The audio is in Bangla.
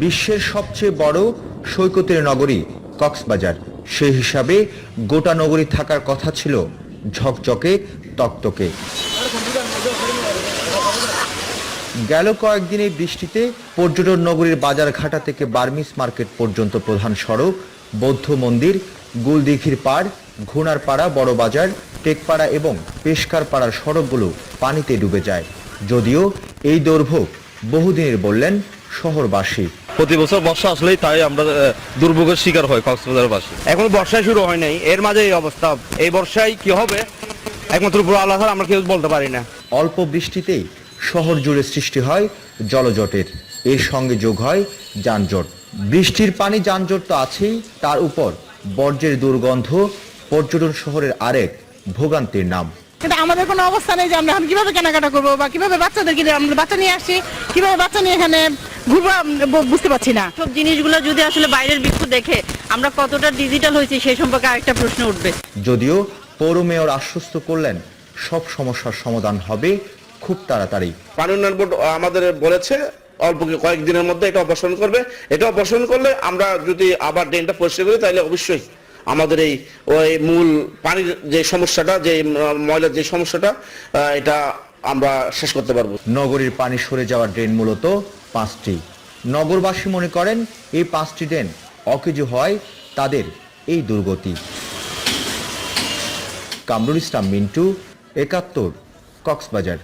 বিশ্বের সবচেয়ে বড় সৈকতের নগরী কক্সবাজার। সেই হিসাবে গোটা নগরী থাকার কথা ছিল ঝকঝকে, তকতকে। গেল কয়েকদিনে বৃষ্টিতে পর্যটন নগরীর বাজার ঘাটা থেকে বার্মিস মার্কেট পর্যন্ত প্রধান সড়ক, বৌদ্ধ মন্দির, গুলদিঘির পাড় ঘোনার পাড়া বড় বাজার, টেকপাড়া এবং পেশকার পাড়ার সড়কগুলো পানিতে ডুবে যায়। যদিও এই দুর্ভোগ বহুদিনের বললেন শহরবাসী। প্রতি বছর বর্ষা আসলেই তাই আমরা দুর্ভোগের শিকার হয় কক্সবাজারবাসী। এখন বর্ষা শুরু হয় নাই এর মাঝে এই অবস্থা। এই বর্ষায় কি হবে? একমাত্র উপর আল্লাহ আমরা কেউ বলতে পারি না। অল্প বৃষ্টিতেই শহর জুড়ে সৃষ্টি হয় জলজটের। এর সঙ্গে যোগ হয় যানজট। বৃষ্টির পানি যানজট তো আছেই তার উপর বর্জ্যের দুর্গন্ধ পর্যটন শহরের আরেক ভোগান্তির নাম। কিন্তু আমাদের কোনো অবস্থা নেই যে আমরা কীভাবে কেনাকাটা করব বা কীভাবে বাচ্চাদেরকে আমরা বাচ্চা নিয়ে আসি কীভাবে বাচ্চা নিয়ে এখানে বুঝতে পারছি না। সব জিনিসগুলো যদি আসলে বাইরের বিশ্ব দেখে আমরা কতটা ডিজিটাল হয়েছি সেই সম্পর্কে আরেকটা প্রশ্ন উঠবে। যদিও পৌর মেয়র আশ্বস্ত করলেন সব সমস্যার সমাধান হবে খুব তাড়াতাড়ি। পানি উন্নয়ন বোর্ড আমাদের বলেছে অল্প কয়েকদিনের মধ্যে এটা অপসারণ করবে। এটা অপসারণ করলে আমরা যদি আবার ড্রেনটা পরিষ্কার করি তাহলে অবশ্যই আমাদের এই ওই মূল পানির যে সমস্যাটা যে ময়লার যে সমস্যাটা এটা আমরা শেষ করতে পারব। নগরীর পানি সরে যাওয়ার ড্রেন মূলত পাঁচটি। নগরবাসী মনে করেন এই পাঁচটি ড্রেন অকেজো হয় তাদের এই দুর্গতি। কামরুল ইসলাম, মিন্টু, একাত্তর, কক্সবাজার।